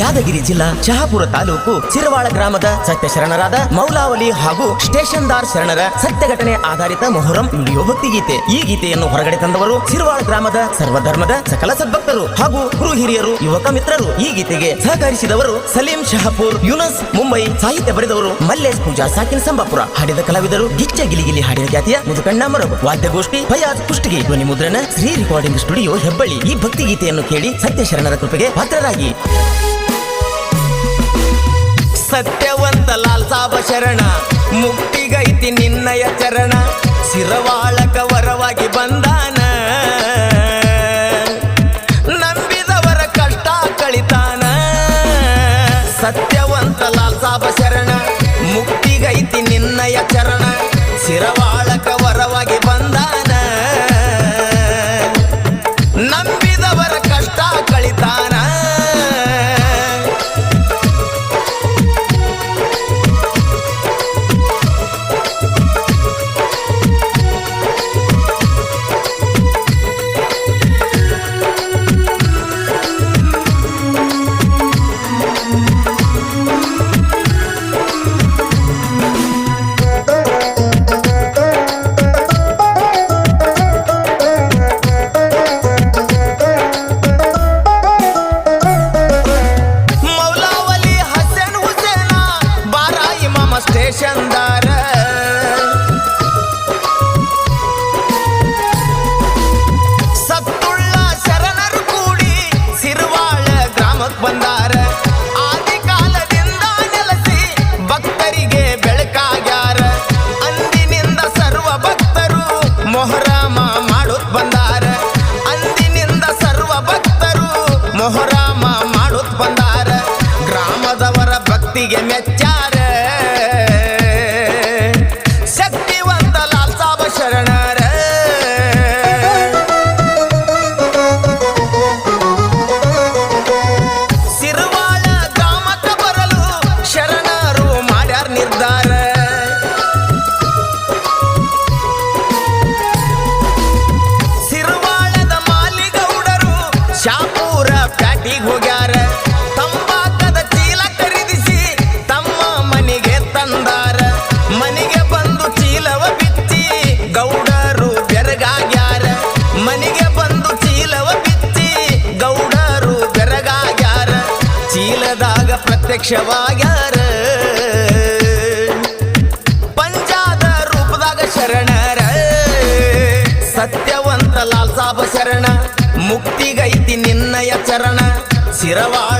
ಯಾದಗಿರಿ ಜಿಲ್ಲಾ ಶಹಾಪುರ ತಾಲೂಕು ಸಿರವಾಳ ಗ್ರಾಮದ ಸತ್ಯ ಶರಣರಾದ ಮೌಲಾವಲಿ ಹಾಗೂ ಸ್ಟೇಷನ್ದಾರ್ ಶರಣರ ಸತ್ಯ ಘಟನೆ ಆಧಾರಿತ ಮೊಹರಂ ಭಕ್ತಿಗೀತೆ. ಭಕ್ತಿ ಗೀತೆ ಈ ಗೀತೆಯನ್ನು ಹೊರಗಡೆ ತಂದವರು ಸಿರವಾಳ ಗ್ರಾಮದ ಸರ್ವಧರ್ಮದ ಸಕಲ ಸದ್ಭಕ್ತರು ಹಾಗೂ ಗುರು ಹಿರಿಯರು, ಯುವಕ ಮಿತ್ರರು. ಈ ಗೀತೆಗೆ ಸಹಕರಿಸಿದವರು ಸಲೀಂ ಶಹಾಪುರ್, ಯುನಸ್, ಮುಂಬೈ ಸಾಹಿತ್ಯ ಬರೆದವರು ಮಲ್ಲೇಶ್ ಪೂಜಾ ಸಾಕಿನ್ ಸಂಬಾಪುರ. ಹಾಡಿದ ಕಲಾವಿದರು ಗಿಚ್ಚ ಗಿಲಿಗಿಲಿ ಹಾಡಿದ ಜಾತಿಯ ಮುದುಕಣ್ಣ ಮರಗು. ವಾದ್ಯಗೋಷ್ಠಿ ಫಯಾಜ್ ಕುಷ್ಟಗಿ, ಧ್ವನಿ ಮುದ್ರಣ, ಶ್ರೀ ರೆಕಾರ್ಡಿಂಗ್ ಸ್ಟುಡಿಯೋ ಹೆಬ್ಬಳ್ಳಿ. ಈ ಭಕ್ತಿ ಗೀತೆಯನ್ನು ಕೇಳಿ ಸತ್ಯ ಶರಣರ ಕೃಪೆಗೆ ಪಾತ್ರರಾಗಿ. ಸತ್ಯವಂತ ಲಾಲ್ ಸಾಬ ಶರಣ. ಮುಕ್ತಿಗೈತಿ ನಿನ್ನಯ ಚರಣ. ಶಿರವಾಳಕ ವರವಾಗಿ ಬಂದಾನ. ನಂಬಿದವರ ಕಷ್ಟ ಕಳಿತಾನ. ಸತ್ಯವಂತ ಲಾಲ್ ಸಾಬ ಶರಣ. ಮುಕ್ತಿಗೈತಿ ನಿನ್ನಯ ಚರಣ. ಶಿರವಾಳಕ ಚೀಲವ ಬಿತ್ತಿ ಗೌಡರು ಬೆರಗಾಗ್ಯಾರ. ಮನೆಗೆ ಬಂದು ಚೀಲವ ಬಿತ್ತಿ ಗೌಡರು ಬೆರಗಾಗ್ಯಾರ. ಚೀಲದಾಗ ಪ್ರತ್ಯಕ್ಷವಾಗ್ಯಾರ. ಪಂಜಾದ ರೂಪದಾಗ ಶರಣರ. ಸತ್ಯವಂತ ಲಾಲ್ ಸಾಬ ಶರಣ, ಮುಕ್ತಿಗೈತಿ ನಿನ್ನಯ ಚರಣ. ಶಿರವಾಳಕ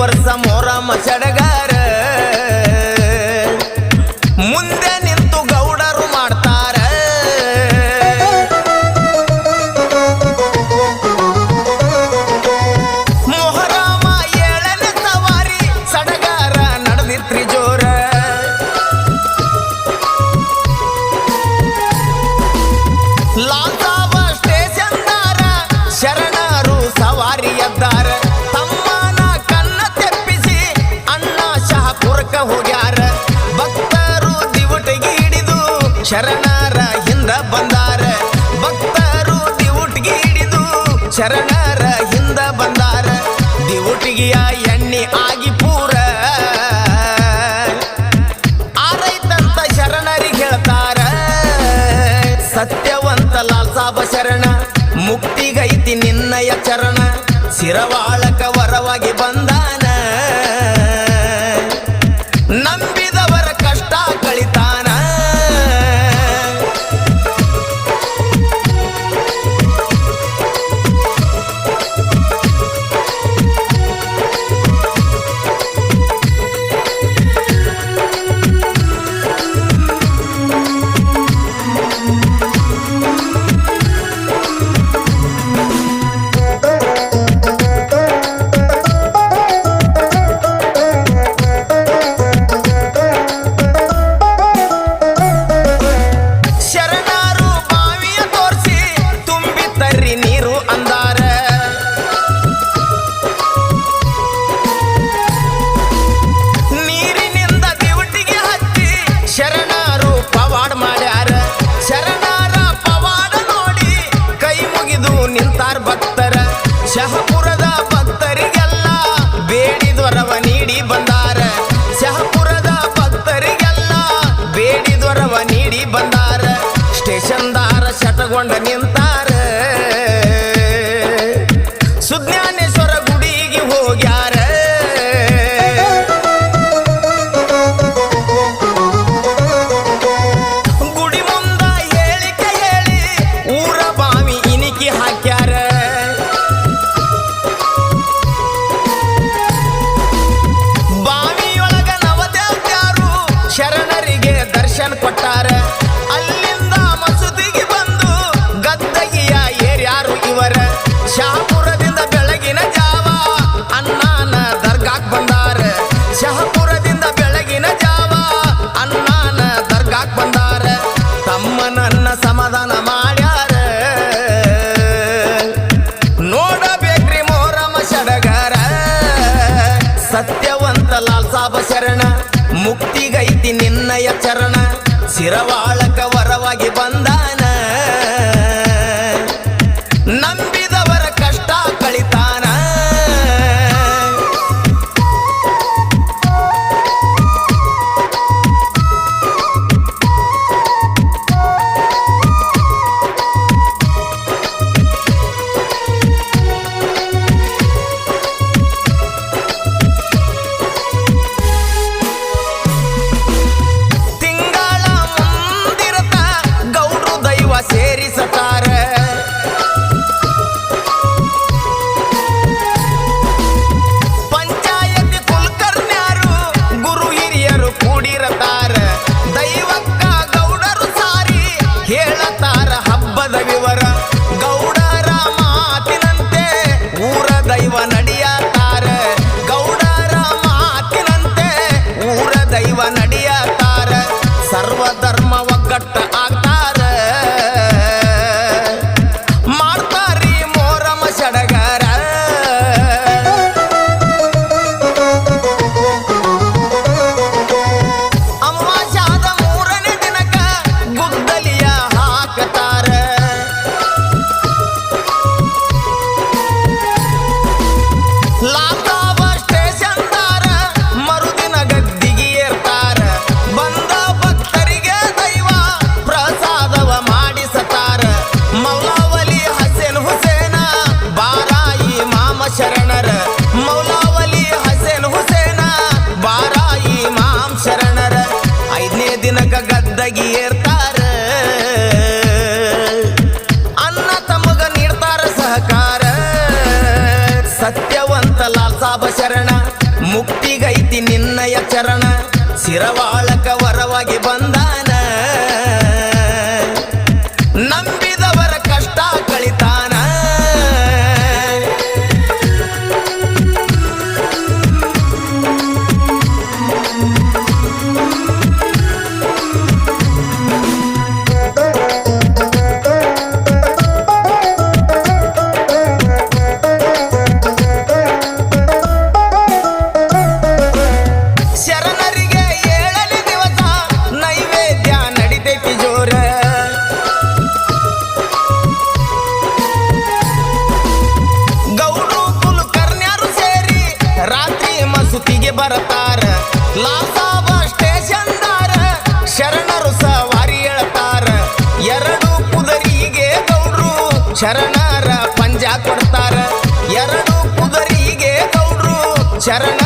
ವರ್ಷ ಮೋರಾಮ ಸಡಗಾರ ಶರಣರ ಹಿಂದ ಬಂದಾರ. ಭಕ್ತರು ದಿವುಟಿಗೆ ಹಿಡಿದು ಶರಣರ ಹಿಂದ ಬಂದಾರ. ದಿವುಟಿಗೆಯ ಎಣ್ಣೆ ಆಗಿ ಪೂರ. ಆರೈತಂತ ಶರಣರಿಗೆ ಹೇಳ್ತಾರ, ಸತ್ಯವಂತ ಲಾಲ್ ಸಾಬ ಶರಣ, ಮುಕ್ತಿಗೈತಿ ನಿನ್ನಯ ಚರಣ ಶಿರವಾಳಕ guardamientas ನಿನ್ನಯ ಚರಣ ಶಿರವಾಳಕ ವರವಾಗಿ ಬಂದ இரவாய் ಬರ್ತಾರ. ಲಾಸಾಬ ಸ್ಟೇಷನ್ದಾರ, ಶರಣರು ಸವಾರಿ ಹೇಳ್ತಾರ ಎರಡು ಕುದರಿಗೆ ಗೌಡ್ರು, ಶರಣರ ಪಂಜ ಕೊಡ್ತಾರ. ಎರಡು ಕುದರಿಗೆ ಗೌಡ್ರು ಶರಣ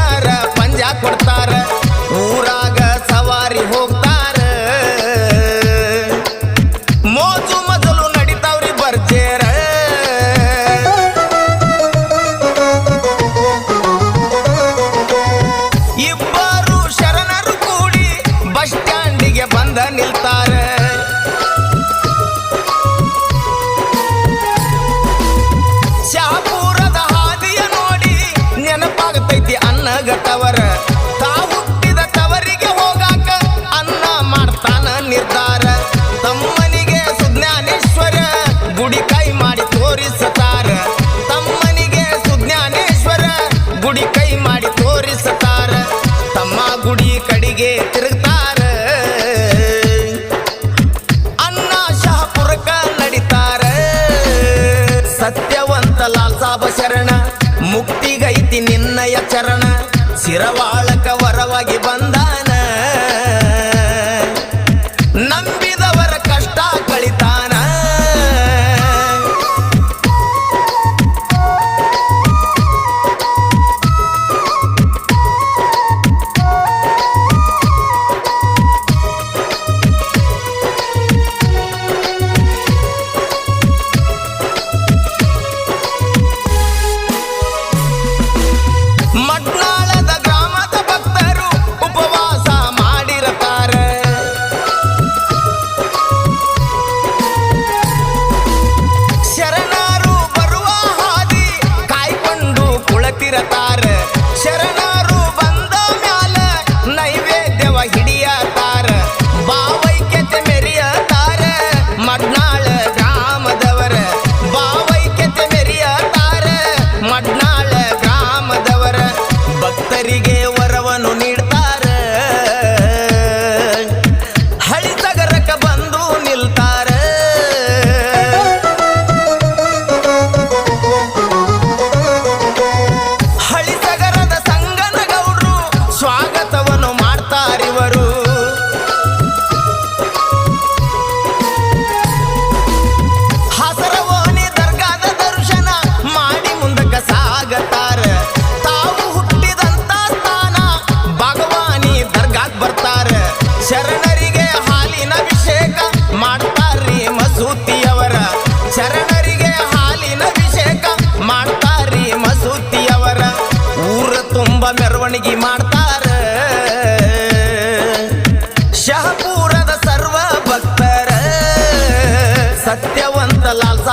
ಕೈ ಮಾಡಿ ತೋರಿಸುತ್ತಾರ ತಮ್ಮ ಗುಡಿ ಕಡೆಗೆ ತಿರುಗ್ತಾರ. ಅನ್ನ ಶಾಪುರಕ ನಡಿತಾರ. ಸತ್ಯವಂತ ಲಾಲ್ ಸಾಬ ಶರಣ, ಮುಕ್ತಿಗೈತಿ ನಿನ್ನಯ ಚರಣ ಶಿರವಾ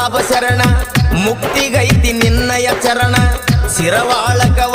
ಬಾಬ ಶರಣ ಮುಕ್ತಿಗೈತಿ ನಿನ್ನಯ ಚರಣ ಶಿರವಾಳಕವ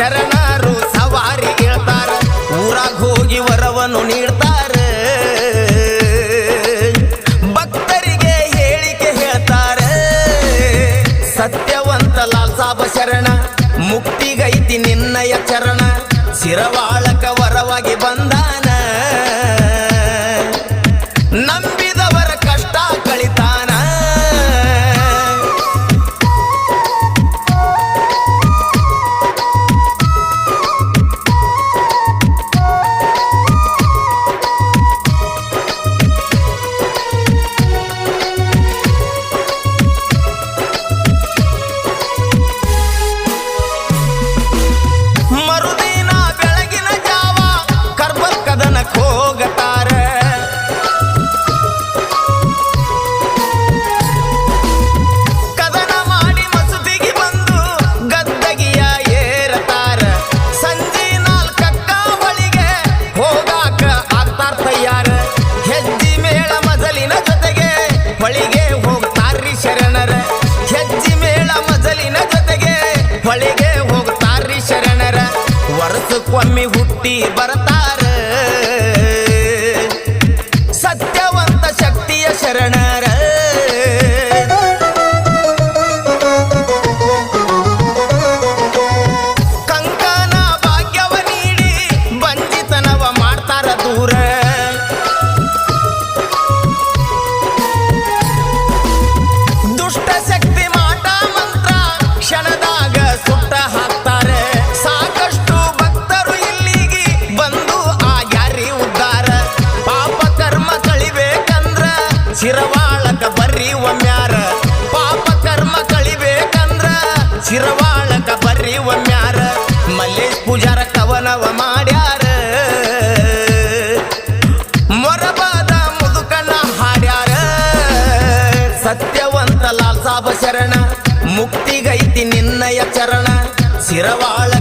ಶರಣರು ಸವಾರಿ ಕೇಳ್ತಾರೆ. ಊರಾಗ ಹೋಗಿ ವರವನ್ನು ನೀಡ್ತಾರೆ. ಭಕ್ತರಿಗೆ ಹೇಳಿಕೆ ಹೇಳ್ತಾರೆ. ಸತ್ಯವಂತ ಲಾಲ್ ಸಾಬ ಶರಣ, ಮುಕ್ತಿಗೈತಿ ನಿನ್ನಯ ಚರಣ ಶಿರವಾಳ ಶಿರವಾಳಕ ಬರ್ರಿ ಒಮ್ಮ್ಯಾರ ಪಾಪ ಕರ್ಮ ಕಳಿಬೇಕಂದ್ರ ಶಿರವಾಳಕ ಬರ್ರಿ ಒಮ್ಮ್ಯಾರ ಮಲ್ಲೇಶ್ ಪೂಜಾರ ಕವನವ ಮಾಡ್ಯಾರ. ಮೊರಬಾದ ಮುದುಕನ ಹಾಡ್ಯಾರ. ಸತ್ಯವಂತ ಲಾಲ್ ಸಾಬ ಶರಣ, ಮುಕ್ತಿಗೈತಿ ನಿನ್ನಯ ಚರಣ. ಶಿರವಾಳ